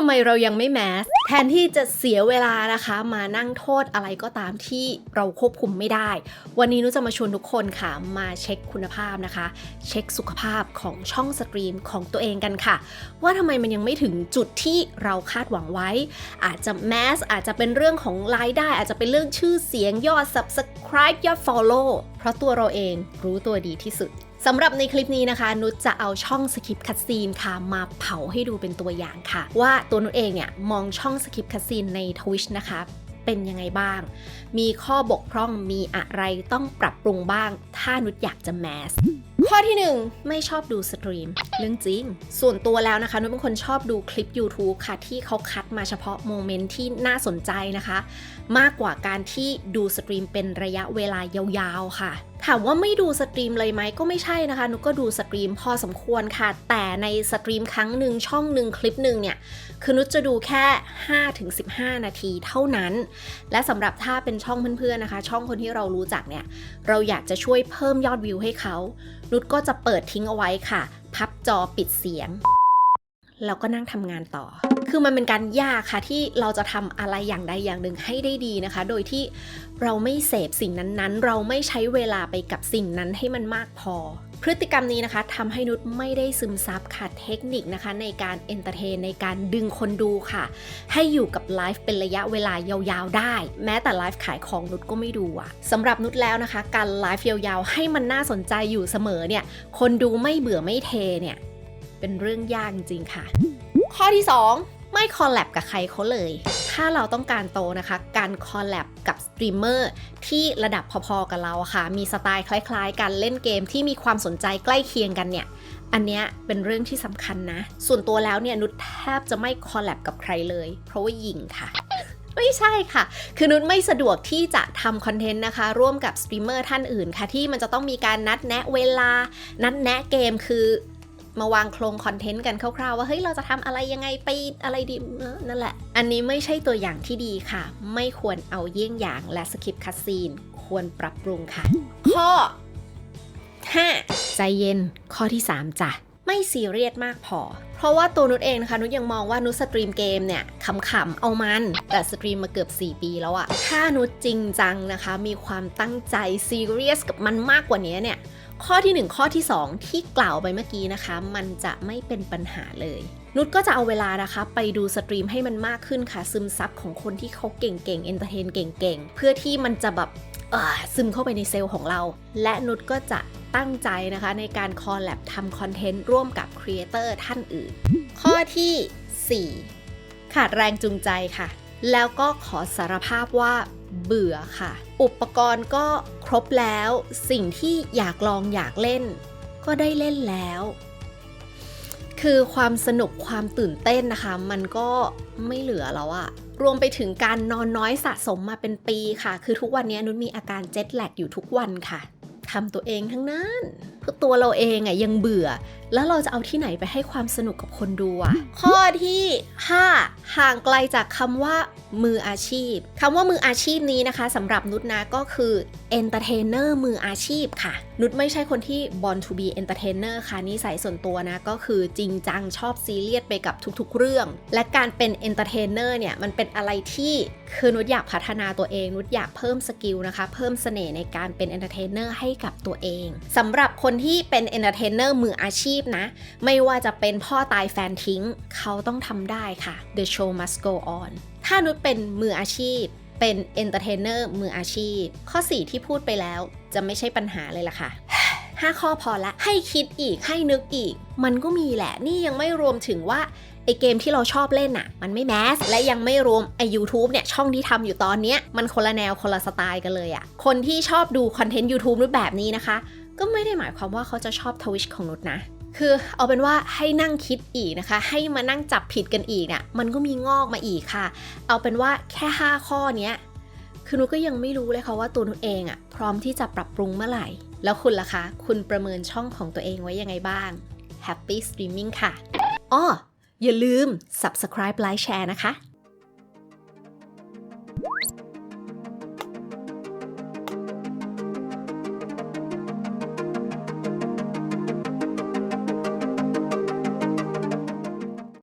ทำไมเรายังไม่แมส แทนที่จะเสียเวลานะคะ มานั่งโทษอะไรก็ตามที่เราควบคุมไม่ได้ วันนี้นุจะมาชวนทุกคนค่ะ มาเช็คคุณภาพนะคะ เช็คสุขภาพของช่องสตรีมของตัวเองกันค่ะ ว่าทำไมมันยังไม่ถึงจุดที่เราคาดหวังไว้ อาจจะแมสอาจจะเป็นเรื่องของรายได้ อาจจะเป็นเรื่องชื่อเสียงยอด subscribe ยอด follow เพราะตัวเราเองรู้ตัวดีที่สุด สำหรับในคลิปนี้นะคะ นุชจะเอาช่องสคริปต์คัดซีนค่ะ มาเผาให้ดูเป็นตัวอย่างค่ะ ว่าตัวนุชเองเนี่ยมองช่องสคริปต์คัดซีนใน Twitch นะคะเป็นยังไงบ้าง มีข้อบกพร่องมีอะไรต้องปรับปรุงบ้าง ถ้านุชอยากจะแมสข้อที่ 1 ไม่ชอบดูสตรีม เรื่องจริง ส่วนตัวแล้วนะคะนุชเป็นคนชอบดูคลิป YouTube ค่ะ ที่เขาคัดมาเฉพาะโมเมนต์ที่น่าสนใจนะคะ มากกว่าการที่ดูสตรีมเป็นระยะเวลายาวๆค่ะ ถามว่าไม่ดูสตรีมเลยไหมก็ไม่ใช่นะคะนุกก็ดูสตรีมพอสมควรค่ะ แต่ในสตรีมครั้งหนึ่งช่องหนึ่งคลิปหนึ่งเนี่ย คือนุชจะดูแค่ 5-15 นาทีเท่านั้น และสำหรับถ้าเป็นช่องเพื่อนๆนะคะ ช่องคนที่เรารู้จักเนี่ย เราอยากจะช่วยเพิ่มยอดวิวให้เขา นุชก็จะเปิดทิ้งเอาไว้ค่ะ พับจอปิดเสียง แล้วก็นั่งทำงานต่อ คือมันเป็นการยากค่ะที่เราจะทำอะไรอย่างใดอย่างหนึ่งให้ได้ดีนะคะ โดยที่เราไม่เสพสิ่งนั้นๆ เราไม่ใช้เวลาไปกับสิ่งนั้นให้มันมากพอ พฤติกรรมนี้นะคะทำให้นุชไม่ได้ซึมซับค่ะเทคนิคนะคะ ในการเอนเตอร์เทนในการดึงคนดูค่ะ ให้อยู่กับไลฟ์เป็นระยะเวลายาวๆได้ แม้แต่ไลฟ์ขายของนุชก็ไม่ดูอะสำหรับนุชแล้วนะคะ การไลฟ์ยาวๆให้มันน่าสนใจอยู่เสมอเนี่ยคนดูไม่เบื่อไม่เทเนี่ย เป็นเรื่องยากจริงๆค่ะ ข้อที่ 2 ไม่คอลแลบกับใครเขาเลย ถ้าเราต้องการโตนะคะ การคอลแลบกับสตรีมเมอร์ที่ระดับพอๆกับเราค่ะ มีสไตล์คล้ายๆกันเล่นเกมที่มีความสนใจใกล้เคียงกันเนี่ยอันเนี้ยเป็นเรื่องที่สำคัญนะ ส่วนตัวแล้วเนี่ยนุชแทบจะไม่คอลแลบกับใครเลย เพราะว่ายิงค่ะไม่ใช่ค่ะ คือนุชไม่สะดวกที่จะทำคอนเทนต์นะคะ ร่วมกับสตรีมเมอร์ท่านอื่นค่ะ ที่มันจะต้องมีการนัดแนะเวลา นัดแนะเกมคือ มาวางโครงคอนเทนต์กันคร่าวๆ ว่าเฮ้ยเราจะทำอะไรยังไงไปอะไรดีนั่นแหละ อันนี้ไม่ใช่ตัวอย่างที่ดีค่ะ ไม่ควรเอาเยี่ยงอย่างและสคริปต์คัสซีนควรปรับปรุงค่ะ ข้อ 5 ใจเย็นข้อที่ 3จ้ะไม่ซีเรียสมากพอ เพราะว่าตัวนุชเองนะคะนุชยังมองว่านุชสตรีมเกมเนี่ยขำๆเอามัน แต่สตรีมมาเกือบ 4 ปีแล้วอะถ้านุชจริงจังนะคะ มีความตั้งใจซีเรียสกับมันมากกว่านี้เนี่ย ข้อที่ 1 ข้อที่ 2 ที่กล่าวไปเมื่อกี้นะคะ มันจะไม่เป็นปัญหาเลย นุชก็จะเอาเวลานะคะ ไปดูสตรีมให้มันมากขึ้นค่ะ ซึมซับของคนที่เขาเก่งๆเอนเตอร์เทนเก่งๆ เพื่อที่มันจะแบบซึมเข้าไปในเซลล์ของเรา และนุชก็จะตั้งใจนะคะ ในการคอลแลบทำคอนเทนต์ร่วมกับครีเอเตอร์ท่านอื่น ข้อที่ 4 ขาดแรงจูงใจค่ะ แล้วก็ขอสารภาพว่า เบื่อค่ะ อุปกรณ์ก็ครบแล้ว สิ่งที่อยากลองอยากเล่น ก็ได้เล่นแล้ว คือความสนุกความตื่นเต้นนะคะ มันก็ไม่เหลือแล้วอะรวมไปถึงการนอนน้อยสะสมมาเป็นปีค่ะ คือทุกวันนี้นุชมีอาการเจ็ตแลกอยู่ทุกวันค่ะทำตัวเองทั้งนั้นเพราะตัวเราเองอะยังเบื่อแล้วเราจะเอาที่ไหนไปให้ความสนุกกับคนดูอะข้อที่ 5 ห่างไกลจากคำว่ามืออาชีพคำว่ามืออาชีพนี้นะคะสำหรับนุชนะก็คือ entertainer มืออาชีพค่ะ นุชไม่ใช่คนที่ born to be entertainer ค่ะนิสัยส่วนตัวนะ ก็คือจริงจังชอบซีเรียสไปกับทุกๆ เรื่อง และการเป็น entertainer เนี่ย มันเป็นอะไรที่คือนุชอยากพัฒนาตัวเอง นุชอยากเพิ่มสกิลนะคะ เพิ่มเสน่ห์ในการเป็น entertainer ให้กับตัวเองสำหรับคนที่เป็น entertainer มืออาชีพนะ ไม่ว่าจะเป็นพ่อตายแฟนทิ้ง เขาต้องทำได้ค่ะ the show must go on ถ้านุชเป็นมืออาชีพ เป็นเอนเตอร์เทนเนอร์มืออาชีพ ข้อ 4 ที่พูดไปแล้วจะไม่ใช่ปัญหาเลยล่ะค่ะ5ข้อพอละ ให้คิดอีกให้นึกอีก มันก็มีแหละ นี่ยังไม่รวมถึงว่าไอเกมที่เราชอบเล่นน่ะ มันไม่แมส และยังไม่รวมไอ u t u b e เนี่ย ช่องที่ทำอยู่ตอนเนี้ย มันคนละแนวคนละสไตล์กันเลยอะคนที่ชอบดูคอนเทนต์ YouTube รูปแบบนี้นะคะ ก็ไม่ได้หมายความว่าเขาจะชอบทวิชของนุชนะ คือเอาเป็นว่าให้นั่งคิดอีกนะคะ ให้มานั่งจับผิดกันอีกเนี่ยมันก็มีงอกมาอีกค่ะ เอาเป็นว่าแค่ 5 ข้อเนี้ยคือนุก็ยังไม่รู้เลยค่ะว่าตัวนุเองอะพร้อมที่จะปรับปรุงเมื่อไหร่ แล้วคุณล่ะคะ คุณประเมินช่องของตัวเองไว้ยังไงบ้าง Happy Streaming ค่ะอ้ออย่าลืม subscribe ไลค์แชร์นะคะ